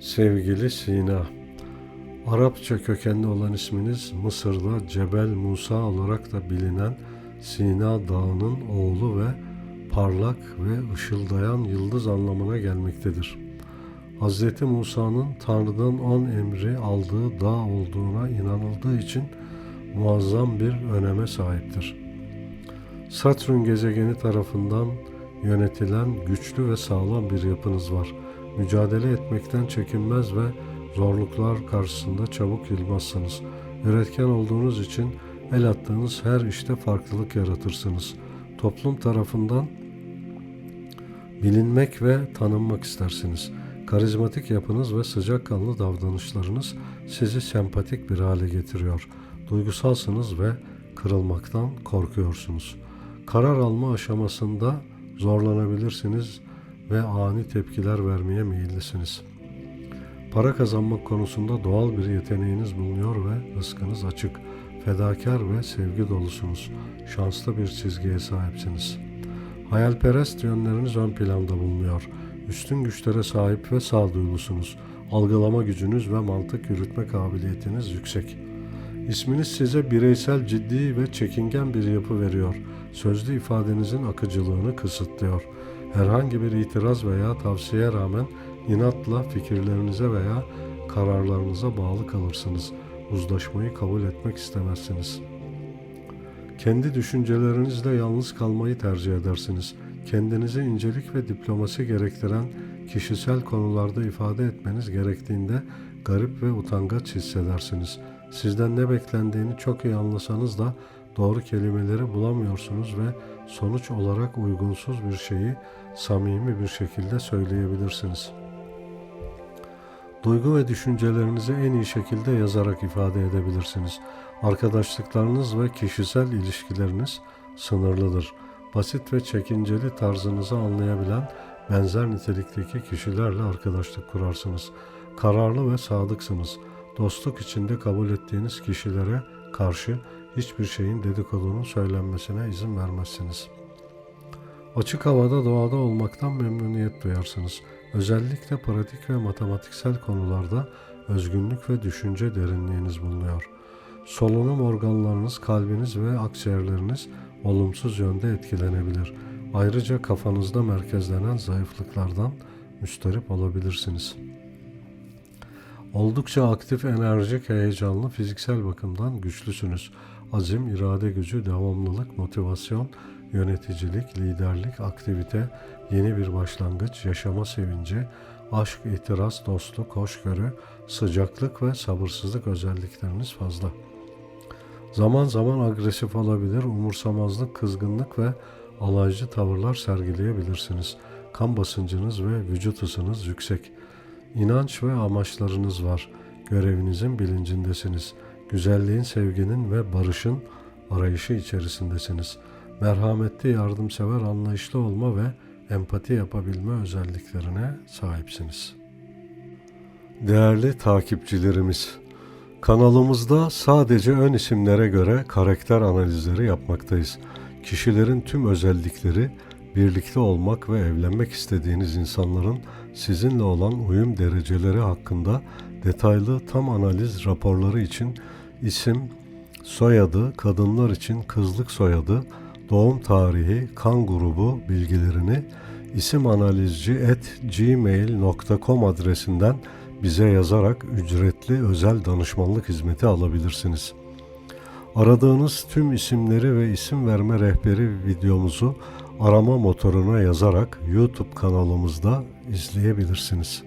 Sevgili Sina, Arapça kökenli olan isminiz Mısır'da Cebel Musa olarak da bilinen Sina Dağı'nın oğlu ve parlak ve ışıldayan yıldız anlamına gelmektedir. Hz. Musa'nın Tanrı'dan on emri aldığı dağ olduğuna inanıldığı için muazzam bir öneme sahiptir. Satürn gezegeni tarafından yönetilen güçlü ve sağlam bir yapınız var. Mücadele etmekten çekinmez ve zorluklar karşısında çabuk yılmazsınız. Üretken olduğunuz için el attığınız her işte farklılık yaratırsınız. Toplum tarafından bilinmek ve tanınmak istersiniz. Karizmatik yapınız ve sıcakkanlı davranışlarınız sizi sempatik bir hale getiriyor. Duygusalsınız ve kırılmaktan korkuyorsunuz. Karar alma aşamasında zorlanabilirsiniz ve ani tepkiler vermeye meyillisiniz. Para kazanmak konusunda doğal bir yeteneğiniz bulunuyor ve rızkınız açık. Fedakar ve sevgi dolusunuz. Şanslı bir çizgiye sahipsiniz. Hayalperest yönleriniz ön planda bulunuyor. Üstün güçlere sahip ve sağduyulusunuz. Algılama gücünüz ve mantık yürütme kabiliyetiniz yüksek. İsminiz size bireysel, ciddi ve çekingen bir yapı veriyor. Sözlü ifadenizin akıcılığını kısıtlıyor. Herhangi bir itiraz veya tavsiyeye rağmen inatla fikirlerinize veya kararlarınıza bağlı kalırsınız. Uzlaşmayı kabul etmek istemezsiniz. Kendi düşüncelerinizle yalnız kalmayı tercih edersiniz. Kendinizi incelik ve diplomasi gerektiren kişisel konularda ifade etmeniz gerektiğinde garip ve utangaç hissedersiniz. Sizden ne beklendiğini çok iyi anlasanız da doğru kelimeleri bulamıyorsunuz ve sonuç olarak uygunsuz bir şeyi samimi bir şekilde söyleyebilirsiniz. Duygu ve düşüncelerinizi en iyi şekilde yazarak ifade edebilirsiniz. Arkadaşlıklarınız ve kişisel ilişkileriniz sınırlıdır. Basit ve çekinceli tarzınızı anlayabilen benzer nitelikteki kişilerle arkadaşlık kurarsınız. Kararlı ve sadıksınız. Dostluk içinde kabul ettiğiniz kişilere karşı hiçbir şeyin dedikodunun söylenmesine izin vermezsiniz. Açık havada doğada olmaktan memnuniyet duyarsınız. Özellikle pratik ve matematiksel konularda özgünlük ve düşünce derinliğiniz bulunuyor. Solunum organlarınız, kalbiniz ve akciğerleriniz olumsuz yönde etkilenebilir. Ayrıca kafanızda merkezlenen zayıflıklardan müsterip olabilirsiniz. Oldukça aktif, enerjik, heyecanlı, fiziksel bakımdan güçlüsünüz. Azim, irade gücü, devamlılık, motivasyon, yöneticilik, liderlik, aktivite, yeni bir başlangıç, yaşama sevinci, aşk, itiraz, dostluk, hoşgörü, sıcaklık ve sabırsızlık özellikleriniz fazla. Zaman zaman agresif olabilir, umursamazlık, kızgınlık ve alaycı tavırlar sergileyebilirsiniz. Kan basıncınız ve vücut ısınız yüksek. İnanç ve amaçlarınız var. Görevinizin bilincindesiniz. Güzelliğin, sevginin ve barışın arayışı içerisindesiniz. Merhametli, yardımsever, anlayışlı olma ve empati yapabilme özelliklerine sahipsiniz. Değerli takipçilerimiz, kanalımızda sadece ön isimlere göre karakter analizleri yapmaktayız. Kişilerin tüm özellikleri, birlikte olmak ve evlenmek istediğiniz insanların sizinle olan uyum dereceleri hakkında detaylı tam analiz raporları için isim, soyadı, kadınlar için kızlık soyadı, doğum tarihi, kan grubu bilgilerini isimanalizci@gmail.com adresinden bize yazarak ücretli özel danışmanlık hizmeti alabilirsiniz. Aradığınız tüm isimleri ve isim verme rehberi videomuzu arama motoruna yazarak YouTube kanalımızda izleyebilirsiniz.